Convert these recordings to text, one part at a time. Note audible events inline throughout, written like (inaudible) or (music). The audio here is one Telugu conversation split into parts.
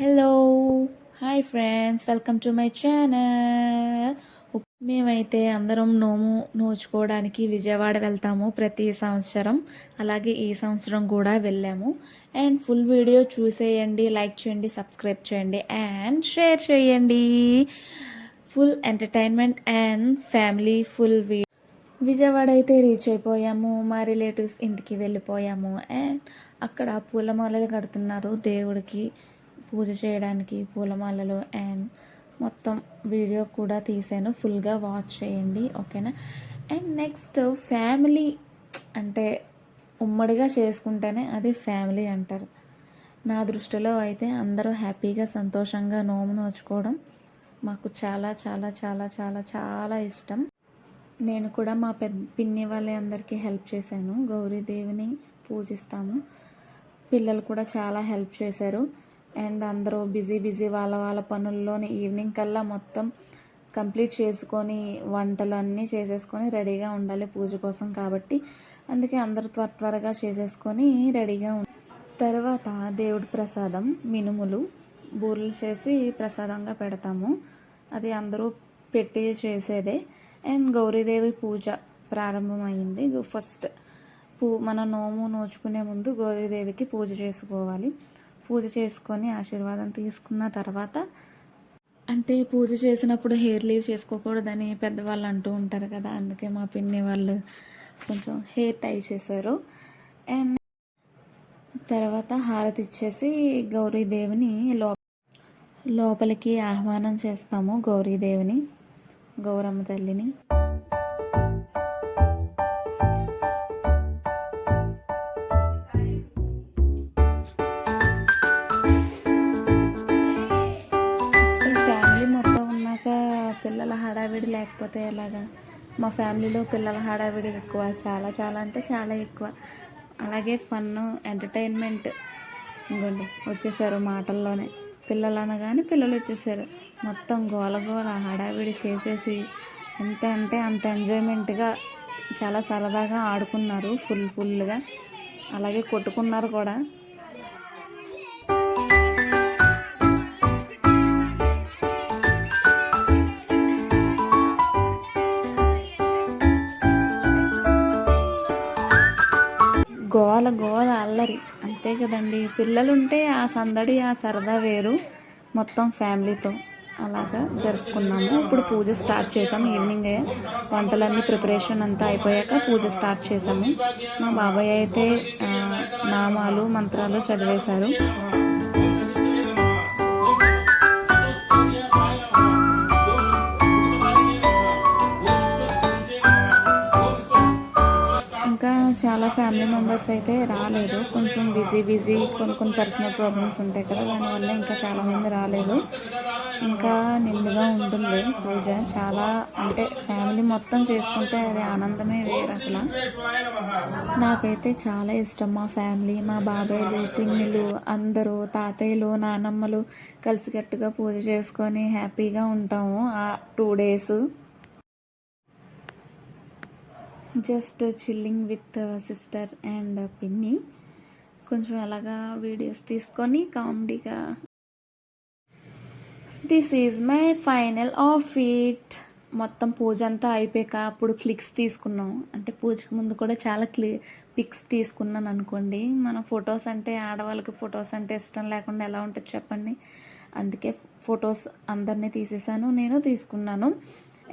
Hello hi friends welcome to my channel మేమైతే అందరం నోము నోచుకోవడానికి విజయవాడ వెళ్తాము ప్రతి సంవత్సరం. అలాగే ఈ సంవత్సరం కూడా వెళ్ళాము. అండ్ ఫుల్ వీడియో చూసేయండి లైక్ చేయండి సబ్స్క్రైబ్ చేయండి అండ్ షేర్ చేయండి. Full entertainment and family full వీ విజయవాడ అయితే రీచ్ అయిపోయాము మా రిలేటివ్స్ ఇంటికి వెళ్ళిపోయాము. అండ్ అక్కడ పూలమాలలు కడుతున్నారు దేవుడికి. పూజ చేయడానికి పూలమాలలు అండ్ మొత్తం వీడియో కూడా తీసాను. ఫుల్గా వాచ్ చేయండి ఓకేనా అండ్ నెక్స్ట్ ఫ్యామిలీ అంటే ఉమ్మడిగా చేసుకుంటేనే అది ఫ్యామిలీ అంటారు. నా దృష్టిలో అయితే అందరూ హ్యాపీగా సంతోషంగా నోము నోచుకోవడం మాకు చాలా చాలా చాలా చాలా చాలా ఇష్టం. నేను కూడా మా పెద్ద పిన్ని వాళ్ళే అందరికీ హెల్ప్ చేశాను. గౌరీదేవిని పూజిస్తాము. పిల్లలు కూడా చాలా హెల్ప్ చేశారు. అండ్ అందరూ బిజీ బిజీ వాళ్ళ వాళ్ళ పనుల్లోని ఈవినింగ్ కల్లా మొత్తం కంప్లీట్ చేసుకొని వంటలు అన్నీ చేసేసుకొని రెడీగా ఉండాలి పూజ కోసం కాబట్టి. అందుకే అందరూ త్వర త్వరగా చేసేసుకొని రెడీగా ఉం తర్వాత దేవుడి ప్రసాదం మినుములు బూరెలు చేసి ప్రసాదంగా పెడతాము. అది అందరూ పెట్టి చేసేదే. అండ్ గౌరీదేవి పూజ ప్రారంభమైంది. ఫస్ట్ పూ మన నోము నోచుకునే ముందు గౌరీదేవికి పూజ చేసుకోవాలి. పూజ చేసుకొని ఆశీర్వాదం తీసుకున్న తర్వాత అంటే పూజ చేసినప్పుడు హెయిర్ లీవ్ చేసుకోకూడదని పెద్దవాళ్ళు అంటూ ఉంటారు కదా అందుకే మా పిన్ని వాళ్ళు కొంచెం హెయిర్ టై చేశారు. అండ్ తర్వాత హారతి ఇచ్చేసి గౌరీదేవిని లో లోపలికి ఆహ్వానం చేస్తాము గౌరీదేవిని గౌరమ్మ తల్లిని. హడావిడి లేకపోతే ఎలాగా? మా ఫ్యామిలీలో పిల్లల హడావిడి ఎక్కువ చాలా చాలా అంటే చాలా ఎక్కువ. అలాగే ఫన్ ఎంటర్టైన్మెంట్. ఇంకోండి వచ్చేసారు మాటల్లోనే. పిల్లలు అనగానే పిల్లలు వచ్చేసారు. మొత్తం గోల గోల హడావిడి చేసేసి ఎంత అంటే అంత ఎంజాయ్మెంట్గా చాలా సరదాగా ఆడుకున్నారు ఫుల్ ఫుల్గా. అలాగే కొట్టుకున్నారు కూడా. అల్లరి. అంతే కదండి. పిల్లలుంటే ఆ సందడి ఆ సరదా వేరు మొత్తం ఫ్యామిలీతో. అలాగా జరుపుకున్నాము. ఇప్పుడు పూజ స్టార్ట్ చేసాము ఈవినింగ్ వంటలన్నీ ప్రిపరేషన్ అంతా అయిపోయాక పూజ స్టార్ట్ చేసాము మా బాబాయ్ అయితే నామాలు మంత్రాలు చదివేశారు. చాలా ఫ్యామిలీ మెంబర్స్ అయితే రాలేదు. కొంచెం బిజీ బిజీ కొన్ని కొన్ని పర్సనల్ ప్రాబ్లమ్స్ ఉంటాయి కదా దానివల్ల ఇంకా చాలామంది రాలేదు. ఇంకా నిండుగా ఉంటుంది పూజ. చాలా అంటే ఫ్యామిలీ మొత్తం చేసుకుంటే అది ఆనందమే వేరు అసలు. నాకైతే చాలా ఇష్టం మా ఫ్యామిలీ మా బాబాయ్లు పిన్నిలు అందరూ తాతయ్యలు నానమ్మలు కలిసికట్టుగా పూజ చేసుకొని హ్యాపీగా ఉంటాము. ఆ two days just chilling with sister and పిన్ని. కొంచెం అలాగా వీడియోస్ తీసుకొని కామెడీగా దిస్ ఈజ్ మై ఫైనల్ ఆఫిట్ మొత్తం పూజ అంతా అయిపోయాక అప్పుడు క్లిక్స్ తీసుకున్నాం. అంటే పూజకు ముందు కూడా చాలా క్లి పిక్స్ తీసుకున్నాను అనుకోండి. మన ఫొటోస్ అంటే ఆడవాళ్ళకి ఫొటోస్ అంటే ఇష్టం లేకుండా ఎలా ఉంటుంది చెప్పండి? అందుకే ఫొటోస్ అందరినీ తీసేసాను నేను తీసుకున్నాను.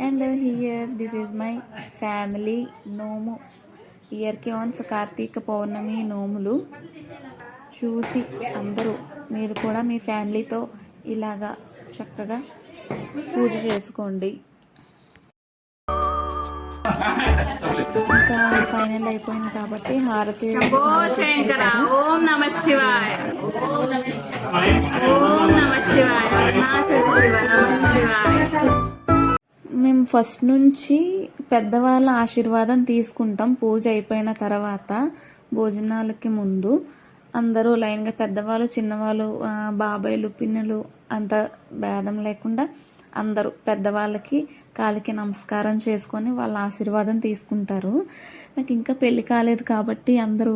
And here this is my family నోము ఇయర్కి వన్స్ కార్తీక పౌర్ణమి నోములు చూసి అందరూ మీరు కూడా మీ ఫ్యామిలీతో ఇలాగా చక్కగా పూజ చేసుకోండి. ఇంకా ఫైనల్ అయిపోయింది కాబట్టి హారతి ఓం నమ శివాయ. ఓం నమ శివాయ. నమ శివాయ. ఫస్ట్ నుంచి పెద్దవాళ్ళ ఆశీర్వాదం తీసుకుంటాం. పూజ అయిపోయిన తర్వాత భోజనాలకి ముందు అందరూ లైన్గా పెద్దవాళ్ళు చిన్నవాళ్ళు బాబాయ్లు పిన్నులు అంత భేదం లేకుండా అందరూ పెద్దవాళ్ళకి కాలికి నమస్కారం చేసుకొని వాళ్ళ ఆశీర్వాదం తీసుకుంటారు. నాకు ఇంకా పెళ్ళి కాలేదు కాబట్టి అందరూ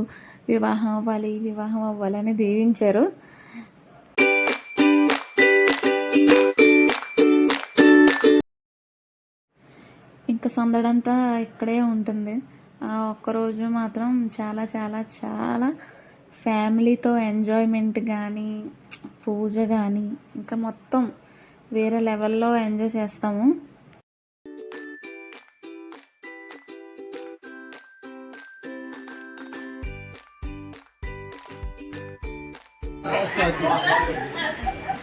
వివాహం అవ్వాలి వివాహం అవ్వాలని దీవించారు. ఇంకా సందడంతా ఇక్కడే ఉంటుంది. ఆ ఒక్కరోజు మాత్రం చాలా చాలా చాలా ఫ్యామిలీతో ఎంజాయ్మెంట్ కానీ పూజ కానీ ఇంకా మొత్తం వేరే లెవెల్లో ఎంజాయ్ చేస్తాము. (laughs)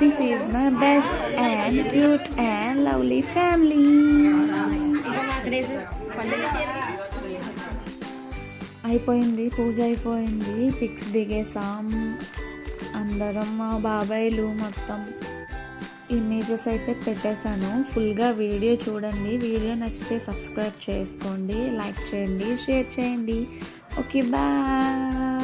This is my best and cute and lovely family అయిపోయింది పూజ అయిపోయింది. పిక్స్ దిగేసాం అందరం మా బాబాయ్లు మొత్తం. ఇమేజెస్ అయితే పెట్టేశాను. ఫుల్గా వీడియో చూడండి. వీడియో నచ్చితే సబ్స్క్రైబ్ చేసుకోండి లైక్ చేయండి షేర్ చేయండి. Okay bye.